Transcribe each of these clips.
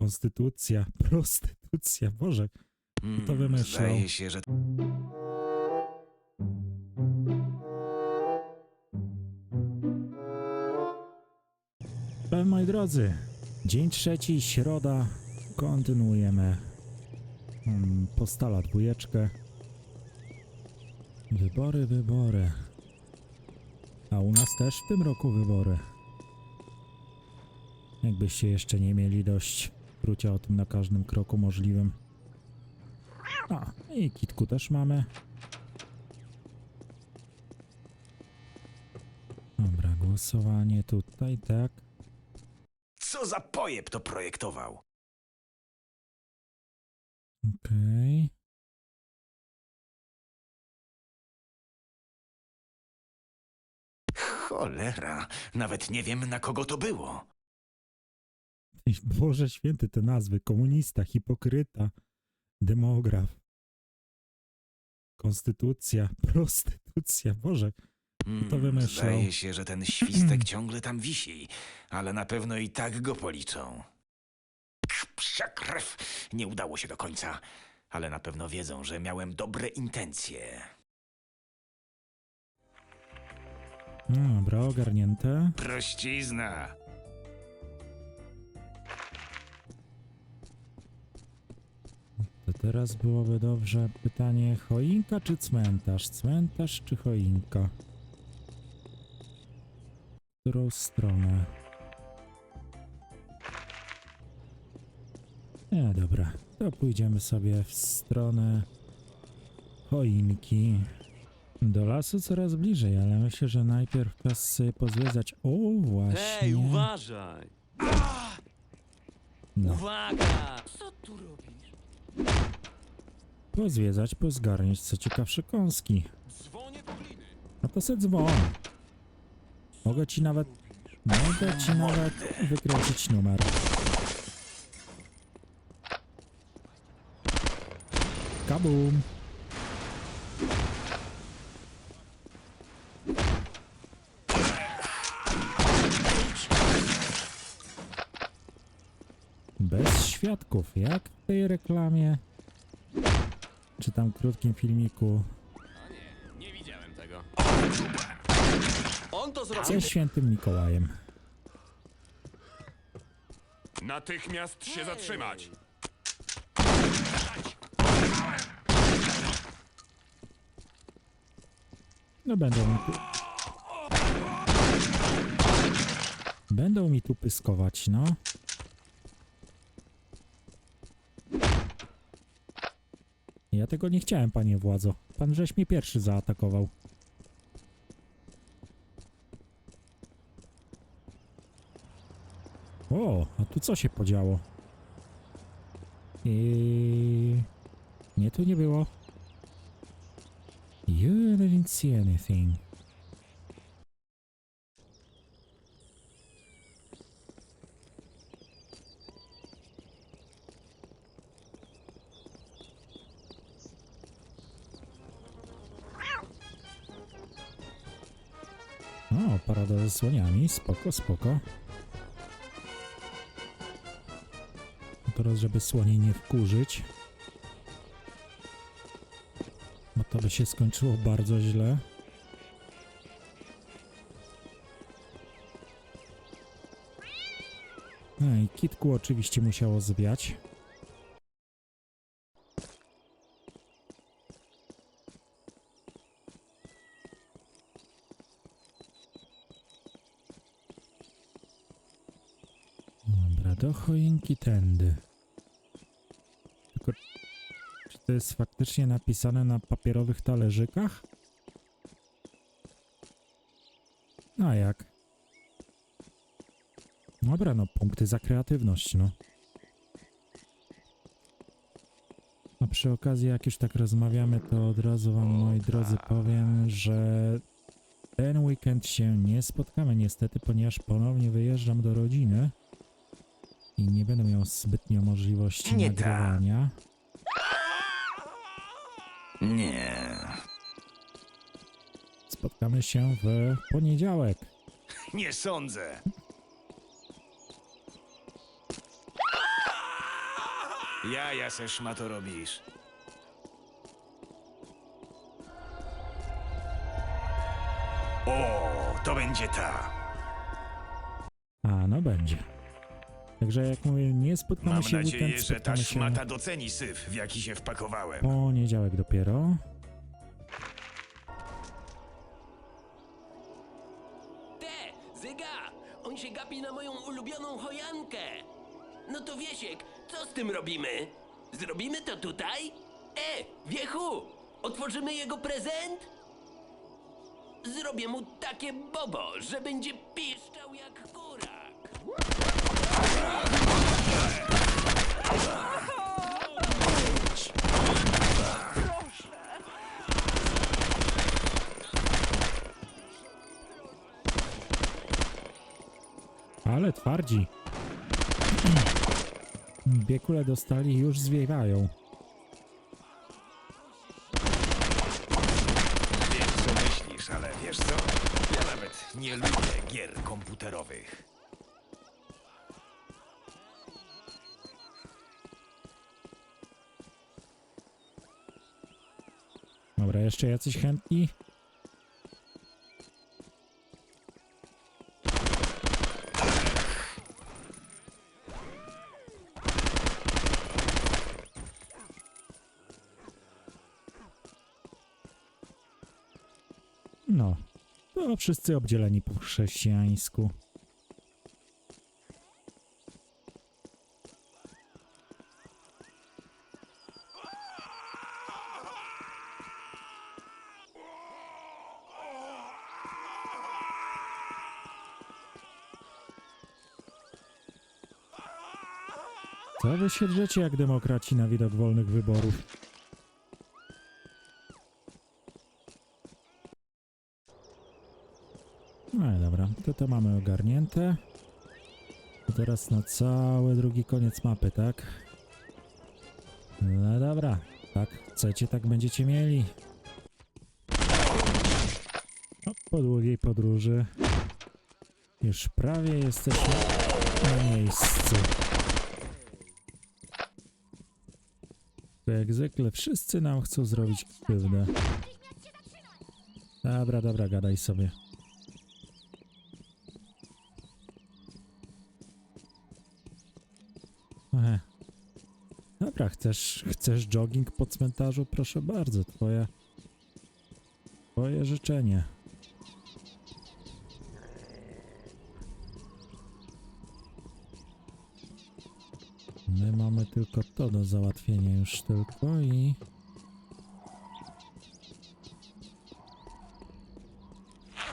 Konstytucja, prostytucja, Boże. to wymyślał? Zdaje się, że Moi drodzy, dzień trzeci, środa, kontynuujemy mm, postala dwójeczkę. Wybory, wybory. A u nas też w tym roku wybory. Jakbyście jeszcze nie mieli dość wrócia o tym na każdym kroku możliwym. A, i kitku też mamy. Dobra, głosowanie tutaj, tak. co za pojeb to projektował? Okej. Cholera, nawet nie wiem na kogo to było. Boże święty te nazwy. Komunista, hipokryta, demograf. Konstytucja, prostytucja. Boże, to wymyślał? Zdaje się, że ten świstek ciągle tam wisi, ale na pewno i tak go policzą. Psia krew! Nie udało się do końca, ale na pewno wiedzą, że miałem dobre intencje. no dobra, ogarnięte. Prościzna! Teraz byłoby dobrze pytanie, choinka czy cmentarz? Cmentarz czy choinka? W którą stronę? Nie, dobra. To pójdziemy sobie w stronę choinki. Do lasu coraz bliżej, ale myślę, że najpierw czas sobie pozwiedzać. O, właśnie. Ej, uważaj! No. Uwaga! Co tu robisz? Pozwiedzać, pozgarniać co ciekawsze kąski. No to se dzwon. Mogę ci nawet... Mogę ci nawet wykręcić numer. Kabum. Bez świadków, jak w tej reklamie, czy tam krótkim filmiku A nie, nie widziałem tego. On to zrobił. ze świętym Mikołajem. Natychmiast się zatrzymać! No będą mi tu... Będą mi tu pyskować, no. Ja tego nie chciałem, panie władzo. Pan żeś mnie pierwszy zaatakował. O, a tu co się podziało? I Nie, tu nie było. You didn't see anything. Słoniami, spoko, spoko. Teraz, żeby słoni nie wkurzyć. Bo to by się skończyło bardzo źle. No i kitku oczywiście musiało zwiać. Dobra, do choinki tędy. Tylko czy to jest faktycznie napisane na papierowych talerzykach? No a jak? Dobra, no punkty za kreatywność, no. A przy okazji, jak już tak rozmawiamy, to od razu wam, moi drodzy, powiem, że ten weekend się nie spotkamy niestety, ponieważ ponownie wyjeżdżam do rodziny i nie będę miał zbytnio możliwości Nie nagrywania. Nie. Spotkamy się w poniedziałek. Nie sądzę. Ja, ja se szmato robisz. O, to będzie ta. A, no będzie. Także jak mówię, nie spotkamy Mam się w nadzieję, weekend, że ta spotkamy się szmata doceni syf, w jaki się wpakowałem. poniedziałek dopiero. Te, Zyga! On się gapi na moją ulubioną chojankę! No to Wiesiek, co z tym robimy? Zrobimy to tutaj? E, Wiechu! Otworzymy jego prezent? Zrobię mu takie bobo, że będzie piszczał jak kurak! Ale twardzi. Biekule dostali już zwiewają. Wiem, co myślisz, ale wiesz co? Ja nawet nie lubię gier komputerowych. Dobra, jeszcze jacyś chętni? No, to wszyscy obdzieleni po chrześcijańsku. Co wy się drzecie jak demokraci na widok wolnych wyborów? No i dobra, to to mamy ogarnięte. To teraz na cały drugi koniec mapy, tak? No dobra, tak chcecie, tak będziecie mieli. No, po długiej podróży już prawie jesteśmy na miejscu. Jak zwykle wszyscy nam chcą zrobić krzywdę. Dobra, dobra, gadaj sobie. Ehe. Dobra, chcesz, chcesz jogging po cmentarzu? Proszę bardzo, twoje... Twoje życzenie. Tylko to do załatwienia już tylko i...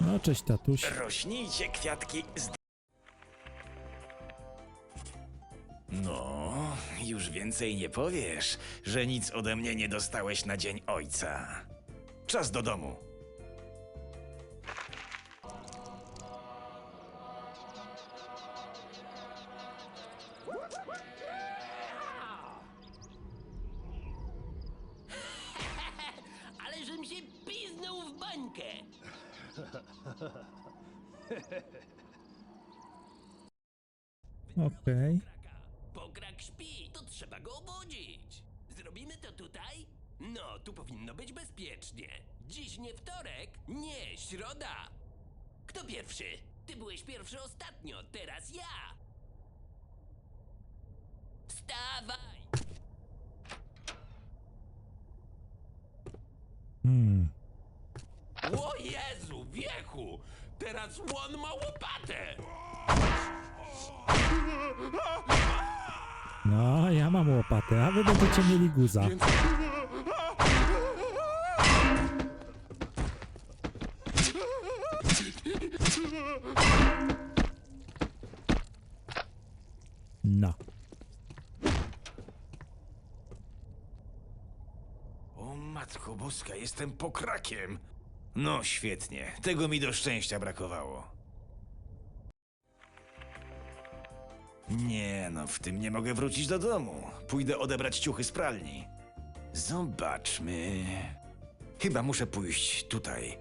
No, cześć tatuś. Rośnijcie kwiatki z... No, już więcej nie powiesz, że nic ode mnie nie dostałeś na dzień ojca. Czas do domu. Okej. Kraka. Pokrak śpi, to trzeba go obudzić. Zrobimy to tutaj? No, tu powinno być bezpiecznie. Dziś nie wtorek, nie środa. Kto pierwszy? Ty byłeś pierwszy ostatnio, teraz ja. Wstawaj! Hmm. O Jezu, wieku! Teraz łon ma łopatę! No, ja mam łopatę, a wy będziecie mieli guza. No. O matko boska, jestem pokrakiem. No świetnie, tego mi do szczęścia brakowało. Nie no, w tym nie mogę wrócić do domu. Pójdę odebrać ciuchy z pralni. Zobaczmy. Chyba muszę pójść tutaj.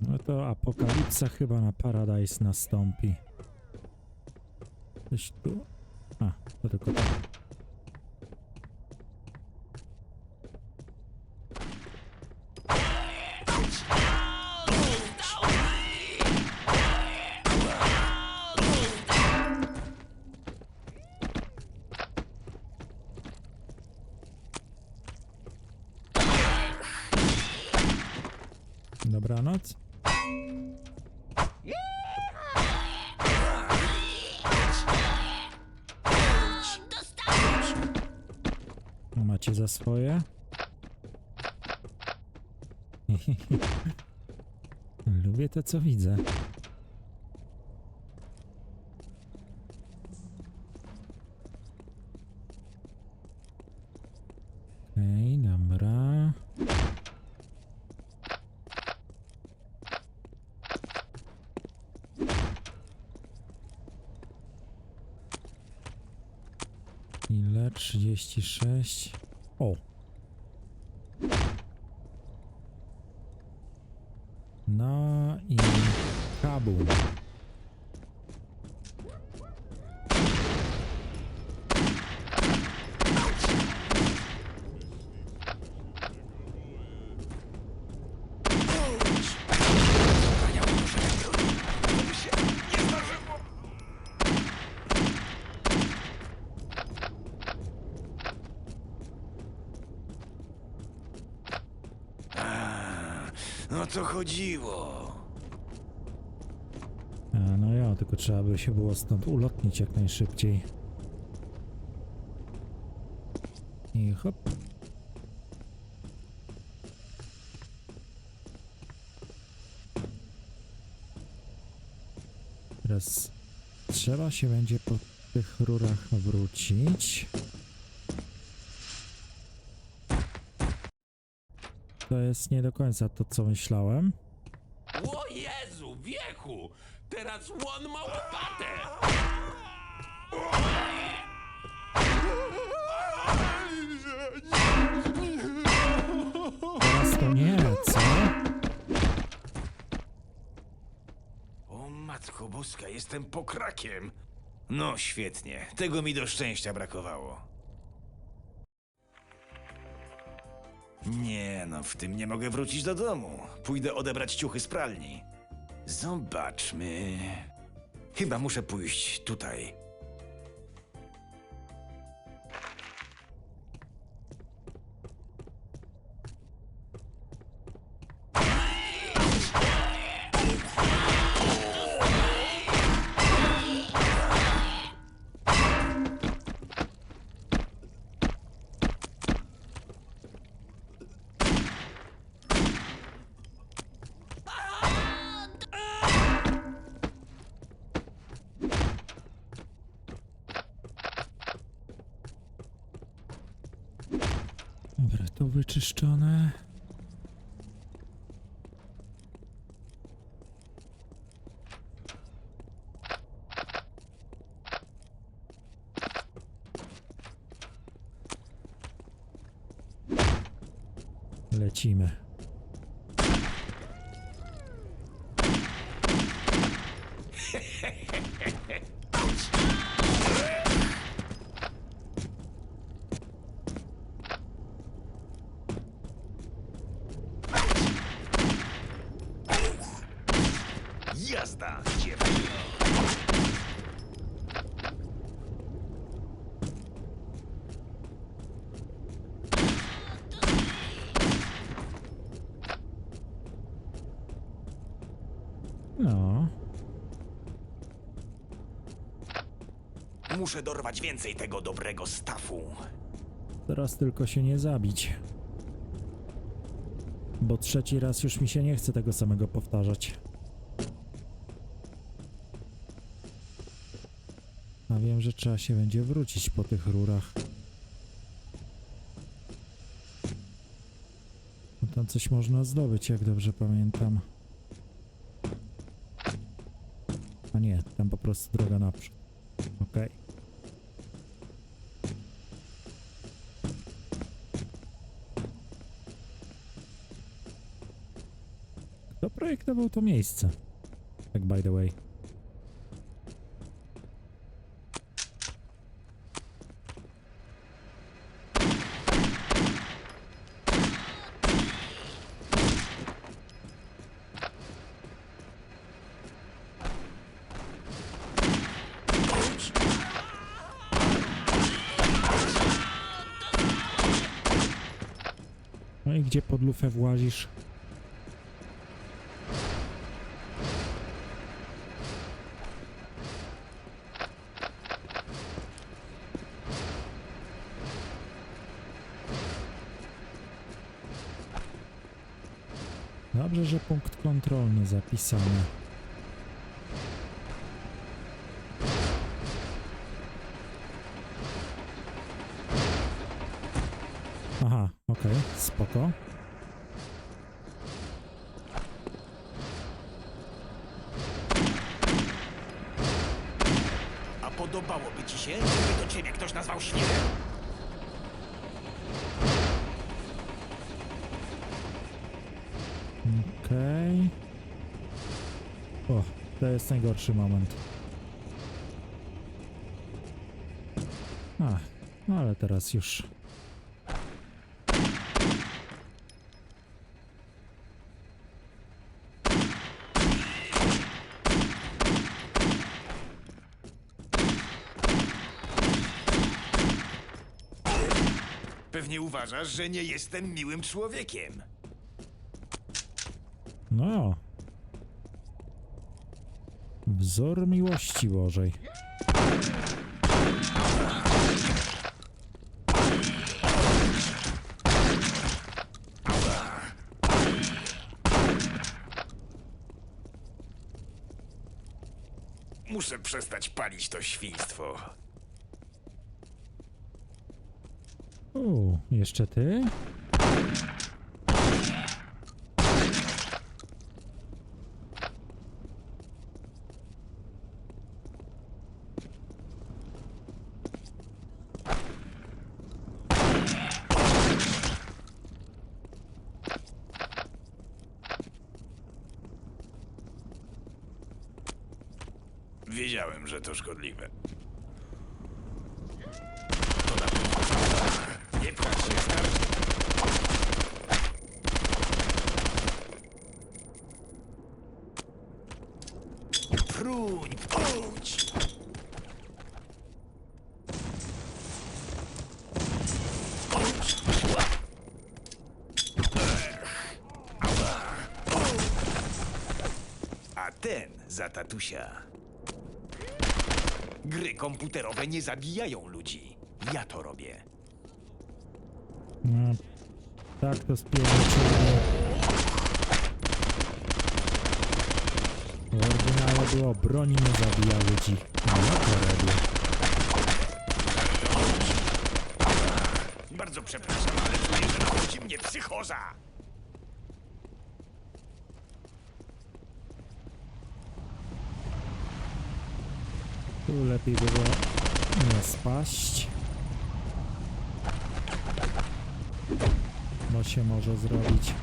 No to apokalipsa chyba na Paradise nastąpi. Coś tu? A, to tylko tak. Dobranoc. No, Macie za swoje? Lubię to, co widzę. Okej? 36. O! No i kabum. To chodziło. A, no ja, tylko trzeba by się było stąd ulotnić jak najszybciej. I hop. Teraz trzeba się będzie po tych rurach wrócić. To jest nie do końca to, co myślałem. O Jezu, wiechu! Teraz łon ma łopatę! Teraz to nie, co? O matko boska, jestem pokrakiem. No świetnie, tego mi do szczęścia brakowało. Nie no, w tym nie mogę wrócić do domu. Pójdę odebrać ciuchy z pralni. Zobaczmy. Chyba muszę pójść tutaj. Wyczyszczone. Lecimy. Muszę dorwać więcej tego dobrego stafu. teraz tylko się nie zabić. Bo trzeci raz już mi się nie chce tego samego powtarzać. A wiem, że trzeba się będzie wrócić po tych rurach. Bo tam coś można zdobyć, jak dobrze pamiętam. A nie, tam po prostu droga naprzód. Okej. Zaprojektował to miejsce? Tak by the way. No i gdzie pod lufę włazisz? Zapisany. Aha, okej, spoko. A podobałoby ci się, gdyby do ciebie ktoś nazwał świrem? Okej. O, to jest najgorszy moment. A, no ale teraz już. Pewnie uważasz, że nie jestem miłym człowiekiem. No. Wzór miłości Bożej. Muszę przestać palić to świństwo. U, jeszcze ty? Że to szkodliwe. Nie pchać się, starczy. Pruń, pruć! A ten za tatusia. Gry komputerowe nie zabijają ludzi. Ja to robię. No, tak to spierdzielnie. W oryginale było broni nie zabija ludzi. A ja to robię. Bardzo przepraszam, ale czuję, że nachodzi mnie psychoza. Tu lepiej było nie spaść. Bo się może zrobić.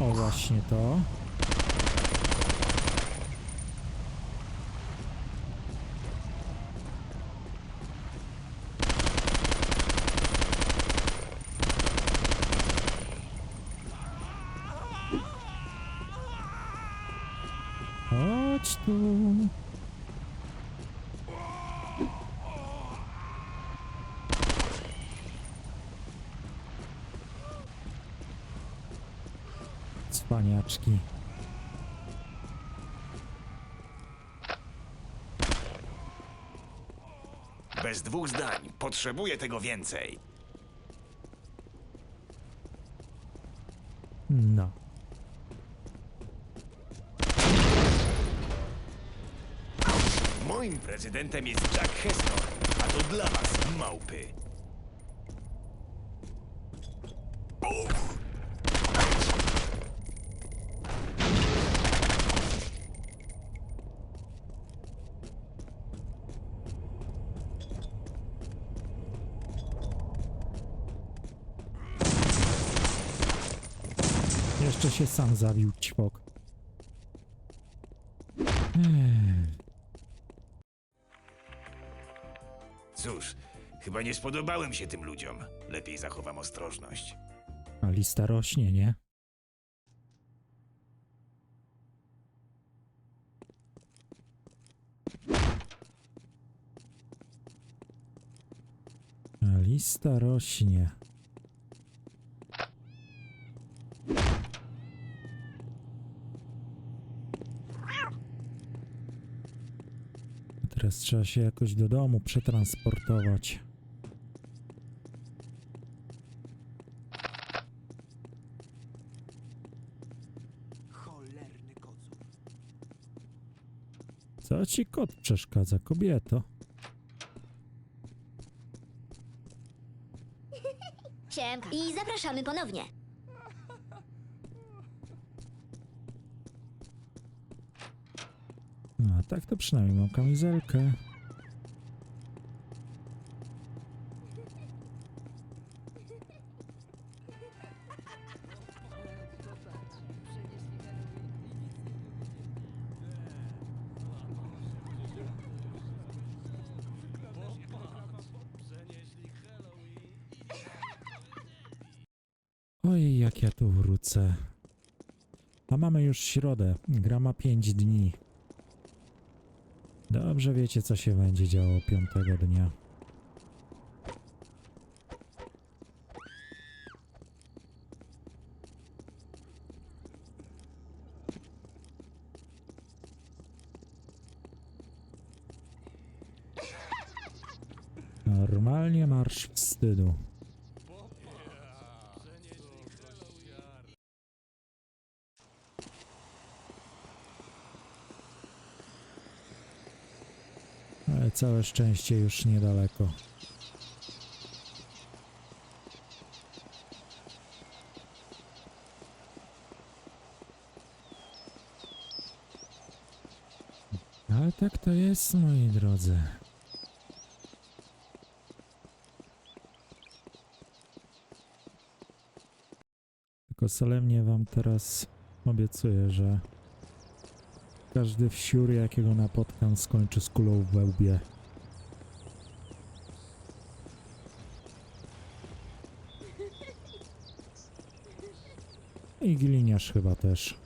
O właśnie to. Chodź tu. Cwaniaczki. Bez dwóch zdań. Potrzebuję tego więcej. No. Moim prezydentem jest Jack Heston, a to dla was, małpy. Jeszcze się sam zabił, ćwok. Cóż, chyba nie spodobałem się tym ludziom. Lepiej zachowam ostrożność. A lista rośnie, nie? A lista rośnie. Teraz trzeba się jakoś do domu przetransportować. Cholerny kocu. Co ci kot przeszkadza, kobieto? Siemka. I zapraszamy ponownie. No, a tak to przynajmniej mam kamizelkę. Oj, jak ja tu wrócę. A mamy już środę. Gra ma 5 dni. Dobrze wiecie, co się będzie działo piątego dnia. Normalnie marsz wstydu. Ale całe szczęście już niedaleko. Ale tak to jest, moi drodzy. Tylko solemnie wam teraz obiecuję, że każdy wsiór, jakiego napotkam, skończy z kulą we łbie. I gliniarz chyba też.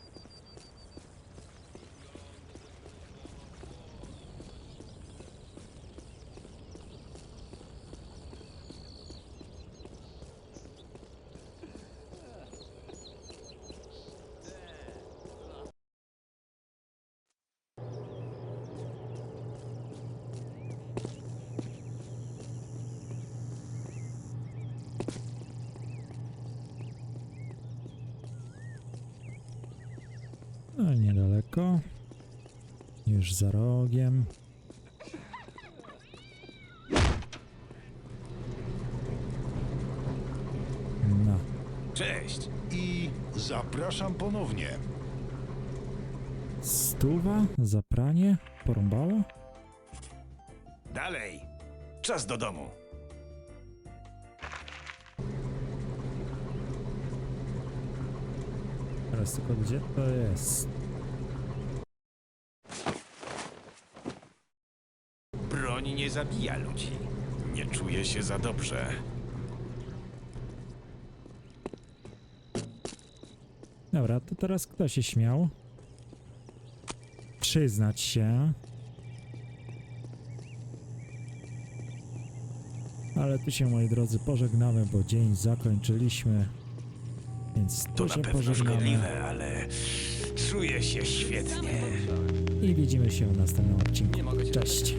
No niedaleko. Już za rogiem. No. Cześć! I zapraszam ponownie. Stuwa? Za pranie? Porąbało? Dalej! Czas do domu. Teraz tylko gdzie to jest? Nie zabija ludzi. Nie czuję się za dobrze. Dobra, to teraz kto się śmiał? Przyznać się. Ale tu się, moi drodzy, pożegnamy, bo dzień zakończyliśmy. Więc To tu na się pewno pożegnamy szkodliwe, ale czuję się świetnie. i widzimy się w następnym odcinku. Nie mogę się Cześć!